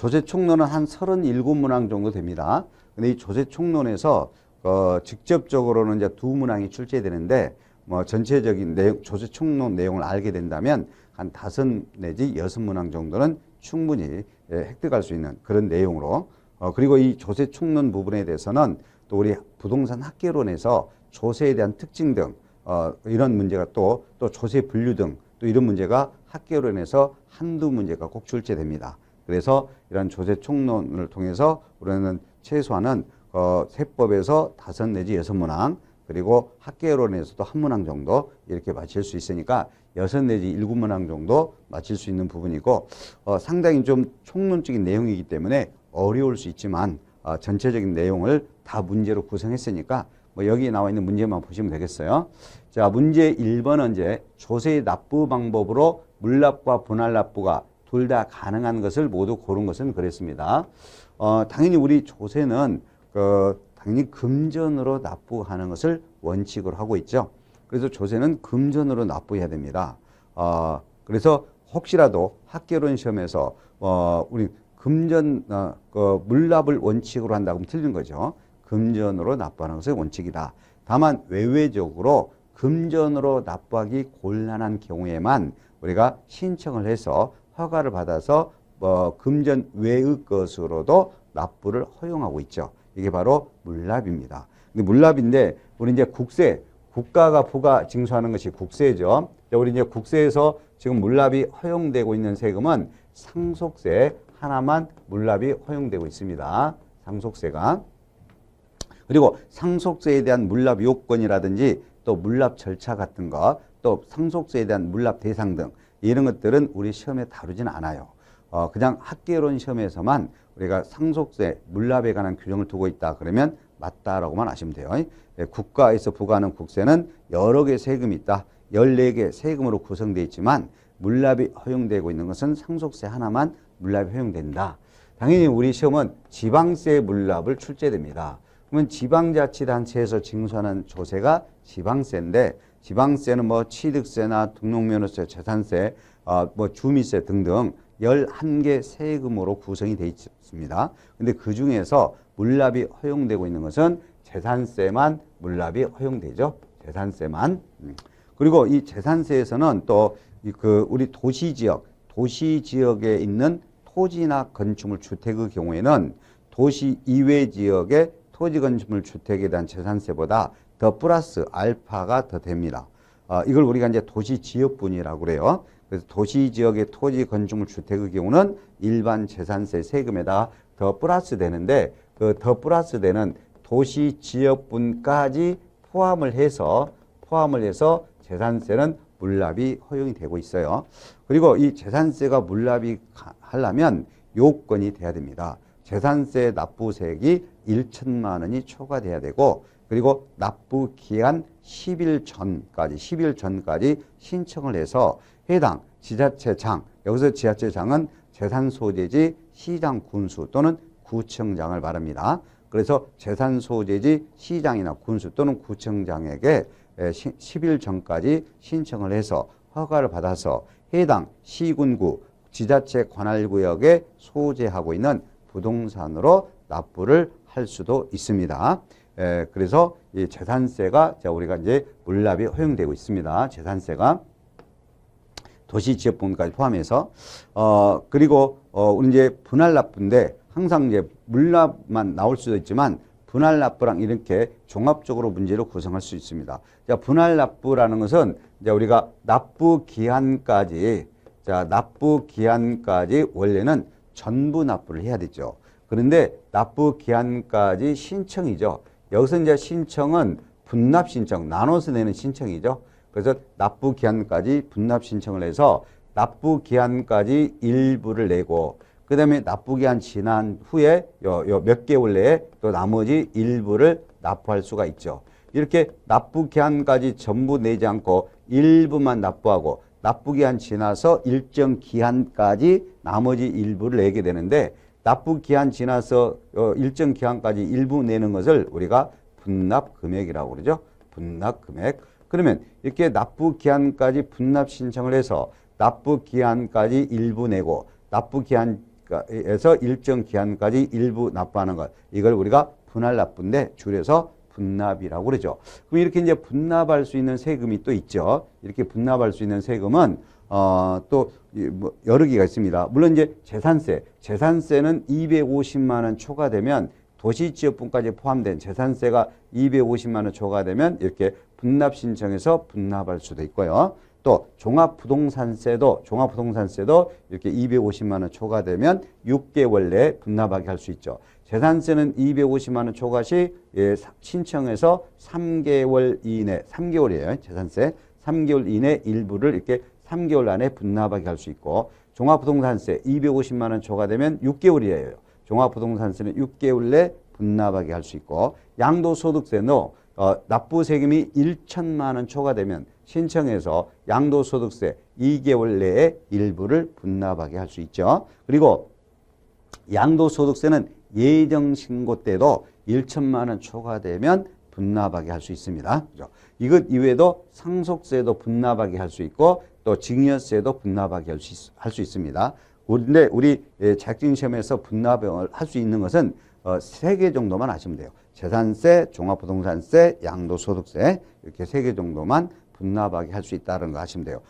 조세 총론은 한 37문항 정도 됩니다. 근데 이 조세 총론에서 어, 직접적으로는 이제 두 문항이 출제되는데 뭐 전체적인 내용, 조세 총론 내용을 알게 된다면 한 다섯 내지 여섯 문항 정도는 충분히 예, 획득할 수 있는 그런 내용으로 어, 그리고 이 조세 총론 부분에 대해서는 또 우리 부동산 학계론에서 조세에 대한 특징 등 어, 이런 문제가 또, 또 조세 분류 등 또 이런 문제가 학계론에서 한두 문제가 꼭 출제됩니다. 그래서 이런 조세 총론을 통해서 우리는 최소한은 어, 세법에서 다섯 내지 여섯 문항 그리고 학계론에서도 한 문항 정도 이렇게 맞힐 수 있으니까 여섯 내지 일곱 문항 정도 맞힐 수 있는 부분이고 어, 상당히 좀 총론적인 내용이기 때문에 어려울 수 있지만 어, 전체적인 내용을 다 문제로 구성했으니까 뭐 여기 나와 있는 문제만 보시면 되겠어요. 자, 문제 1번은 이제 조세의 납부 방법으로 물납과 분할 납부가 둘 다 가능한 것을 모두 고른 것은 그랬습니다. 어, 당연히 우리 조세는 그 당연히 금전으로 납부하는 것을 원칙으로 하고 있죠. 그래서 조세는 금전으로 납부해야 됩니다. 어, 그래서 혹시라도 학계론 시험에서 어, 우리 금전 어, 그 물납을 원칙으로 한다고 하면 틀린 거죠. 금전으로 납부하는 것이 원칙이다. 다만 외외적으로 금전으로 납부하기 곤란한 경우에만 우리가 신청을 해서 허가를 받아서 뭐 금전 외의 것으로도 납부를 허용하고 있죠. 이게 바로 물납입니다. 근데 물납인데 우리 이제 국세 국가가 부가 징수하는 것이 국세죠. 자, 우리 이제 국세에서 지금 물납이 허용되고 있는 세금은 상속세 하나만 물납이 허용되고 있습니다. 상속세가. 그리고 상속세에 대한 물납 요건이라든지 또 물납 절차 같은 것, 또 상속세에 대한 물납 대상 등 이런 것들은 우리 시험에 다루지는 않아요. 어, 그냥 학계론 시험에서만 우리가 상속세, 물납에 관한 규정을 두고 있다 그러면 맞다라고만 아시면 돼요. 예, 국가에서 부과하는 국세는 여러 개 세금이 있다. 14개 세금으로 구성되어 있지만 물납이 허용되고 있는 것은 상속세 하나만 물납이 허용된다. 당연히 우리 시험은 지방세 물납을 출제됩니다. 그러면 지방자치단체에서 징수하는 조세가 지방세인데 지방세는 뭐 취득세나 등록면허세, 재산세, 어, 뭐 주미세 등등 11개 세금으로 구성이 되어 있습니다. 근데 그 중에서 물납이 허용되고 있는 것은 재산세만 물납이 허용되죠. 재산세만. 음. 그리고 이 재산세에서는 또 그 우리 도시 지역, 도시 지역에 있는 토지나 건축물 주택의 경우에는 도시 이외 지역의 토지 건축물 주택에 대한 재산세보다 더 플러스 알파가 더 됩니다. 어, 이걸 우리가 이제 도시 지역분이라고 그래요. 그래서 도시 지역의 토지 건축물 주택의 경우는 일반 재산세 세금에다가 더 플러스 되는데 그 더 플러스 되는 도시 지역분까지 포함을 해서 포함을 해서 재산세는 물납이 허용이 되고 있어요. 그리고 이 재산세가 물납이 하려면 요건이 돼야 됩니다. 재산세 납부세액이 1천만 원이 초과돼야 되고 그리고 납부 기한 10일 전까지 10일 전까지 신청을 해서 해당 지자체장 여기서 지자체장은 재산 소재지 시장 군수 또는 구청장을 말합니다. 그래서 재산 소재지 시장이나 군수 또는 구청장에게 10일 전까지 신청을 해서 허가를 받아서 해당 시군구 지자체 관할구역에 소재하고 있는 부동산으로 납부를 할 수도 있습니다. 에, 그래서 이 재산세가 자 우리가 이제 물납이 허용되고 있습니다. 재산세가 도시지역분까지 포함해서 어 그리고 어 우리 이제 분할 납부인데 항상 이제 물납만 나올 수도 있지만 분할 납부랑 이렇게 종합적으로 문제를 구성할 수 있습니다. 자 분할 납부라는 것은 이제 우리가 납부 기한까지 자 납부 기한까지 원래는 전부 납부를 해야 되죠. 그런데 납부 기한까지 신청이죠. 여기서 이제 신청은 분납 신청, 나눠서 내는 신청이죠. 그래서 납부 기한까지 분납 신청을 해서 납부 기한까지 일부를 내고 그다음에 납부 기한 지난 후에 요, 요 몇 개월 내에 또 나머지 일부를 납부할 수가 있죠. 이렇게 납부 기한까지 전부 내지 않고 일부만 납부하고 납부 기한 지나서 일정 기한까지 나머지 일부를 내게 되는데 납부 기한 지나서 어, 일정 기한까지 일부 내는 것을 우리가 분납 금액이라고 그러죠. 분납 금액. 그러면 이렇게 납부 기한까지 분납 신청을 해서 납부 기한까지 일부 내고 납부 기한 시에서 일정 기한까지 일부 납부하는 것 이걸 우리가 분할 납부인데 줄여서 분납이라고 그러죠. 그럼 이렇게 이제 분납할 수 있는 세금이 또 있죠. 이렇게 분납할 수 있는 세금은 어, 또, 이 뭐, 여러 개가 있습니다. 물론 이제 재산세, 재산세는 250만 원 초과되면 도시지역분까지 포함된 재산세가 250만 원 초과되면 이렇게 분납 신청해서 분납할 수도 있고요. 또 종합부동산세도 종합부동산세도 이렇게 250만 원 초과되면 6개월 내에 분납하게 할 수 있죠. 재산세는 250만 원 초과 시 예, 사- 신청해서 3개월 이내 3개월이에요. 재산세 3개월 이내 일부를 이렇게 3개월 안에 분납하게 할 수 있고 종합부동산세 250만 원 초과되면 6개월이에요. 종합부동산세는 6개월 내 분납하게 할 수 있고 양도소득세도 어, 납부 세금이 1천만 원 초과되면 신청해서 양도소득세 2개월 내에 일부를 분납하게 할 수 있죠. 그리고 양도소득세는 예정 신고 때도 1천만 원 초과되면 분납하게 할 수 있습니다. 그죠? 이것 이외에도 상속세도 분납하게 할 수 있고 또 증여세도 분납하게 할 수, 있습니다. 그런데 우리 예, 자격증 시험에서 분납을 할 수 있는 것은 어, 세개 정도만 아시면 돼요. 재산세, 종합부동산세, 양도소득세 이렇게 세 개 정도만 분납하게 할 수 있다는 거 아시면 돼요.